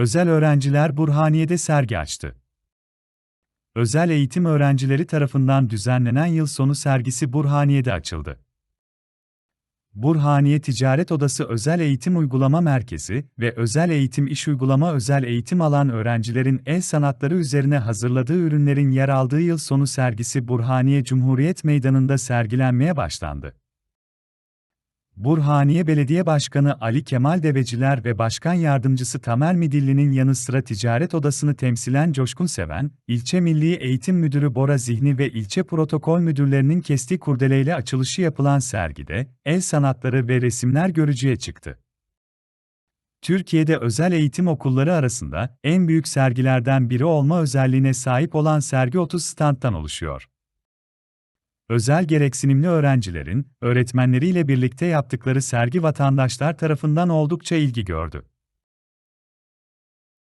Özel öğrenciler Burhaniye'de sergi açtı. Özel eğitim öğrencileri tarafından düzenlenen yıl sonu sergisi Burhaniye'de açıldı. Burhaniye Ticaret Odası Özel Eğitim Uygulama Merkezi ve Özel Eğitim İş Uygulama özel eğitim alan öğrencilerin el sanatları üzerine hazırladığı ürünlerin yer aldığı yıl sonu sergisi Burhaniye Cumhuriyet Meydanı'nda sergilenmeye başlandı. Burhaniye Belediye Başkanı Ali Kemal Deveciler ve Başkan Yardımcısı Tamer Midilli'nin yanı sıra Ticaret Odası'nı temsilen Coşkun Seven, İlçe Milli Eğitim Müdürü Bora Zihni ve ilçe protokol müdürlerinin kestiği kurdeleyle açılışı yapılan sergide, el sanatları ve resimler görücüye çıktı. Türkiye'de özel eğitim okulları arasında en büyük sergilerden biri olma özelliğine sahip olan sergi 30 standtan oluşuyor özel gereksinimli öğrencilerin, öğretmenleriyle birlikte yaptıkları sergi vatandaşlar tarafından oldukça ilgi gördü.